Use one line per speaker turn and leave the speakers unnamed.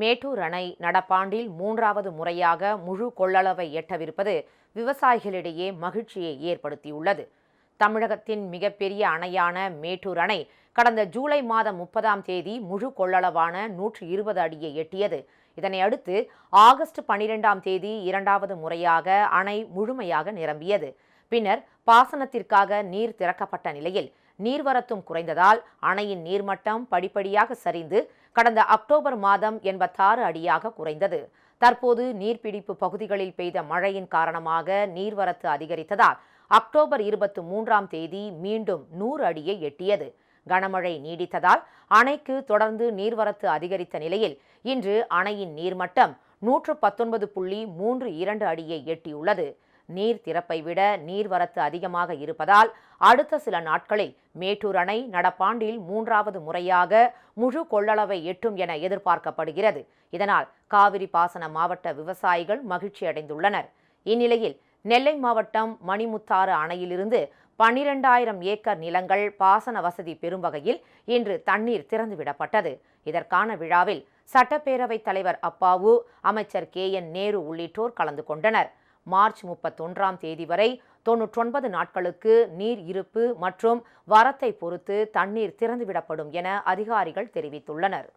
மேட்டூர் அணை நடப்பாண்டில் மூன்றாவது முறையாக முழு கொள்ளளவை எட்டவிருப்பது விவசாயிகளிடையே மகிழ்ச்சியை ஏற்படுத்தியுள்ளது. தமிழகத்தின் மிகப்பெரிய அணையான மேட்டூர் அணை கடந்த ஜூலை மாதம் முப்பதாம் தேதி முழு கொள்ளளவான நூற்று இருபது அடியை எட்டியது. இதனை அடுத்து ஆகஸ்ட் பனிரெண்டாம் தேதி இரண்டாவது முறையாக அணை முழுமையாக நிரம்பியது. பின்னர் பாசனத்திற்காக நீர் திறக்கப்பட்ட நிலையில் நீர்வரத்தும் குறைந்ததால் அணையின் நீர்மட்டம் படிப்படியாக சரிந்து கடந்த அக்டோபர் மாதம் எண்பத்தாறு அடியாக குறைந்தது. தற்போது நீர்பிடிப்பு பகுதிகளில் பெய்த மழையின் காரணமாக நீர்வரத்து அதிகரித்ததால் அக்டோபர் இருபத்தி மூன்றாம் தேதி மீண்டும் நூறு அடியை எட்டியது. கனமழை நீடித்ததால் அணைக்கு தொடர்ந்து நீர்வரத்து அதிகரித்த நிலையில் இன்று அணையின் நீர்மட்டம் நூற்று பத்தொன்பது புள்ளி மூன்று இரண்டு அடியை எட்டியுள்ளது. நீர் திறப்பை விட நீர்வரத்து அதிகமாக இருப்பதால் அடுத்த சில நாட்களில் மேட்டூர் அணை நடப்பாண்டில் மூன்றாவது முறையாக முழு கொள்ளளவை எட்டும் என எதிர்பார்க்கப்படுகிறது. இதனால் காவிரி பாசன மாவட்ட விவசாயிகள் மகிழ்ச்சி அடைந்துள்ளனர். இந்நிலையில் நெல்லை மாவட்டம் மணிமுத்தாறு அணையிலிருந்து பனிரெண்டாயிரம் ஏக்கர் நிலங்கள் பாசன வசதி பெறும் வகையில் இன்று தண்ணீர் திறந்துவிடப்பட்டது. இதற்கான விழாவில் சட்டப்பேரவைத் தலைவர் அப்பாவு அமைச்சர் கே என் நேரு உள்ளிட்டோர் கலந்து கொண்டனர். மார்ச் முப்பத்தொன்றாம் தேதி வரை தொன்னூற்றொன்பது நாட்களுக்கு நீர் இருப்பு மற்றும் வரத்தை பொறுத்து தண்ணீர் திறந்துவிடப்படும் என அதிகாரிகள் தெரிவித்துள்ளனர்.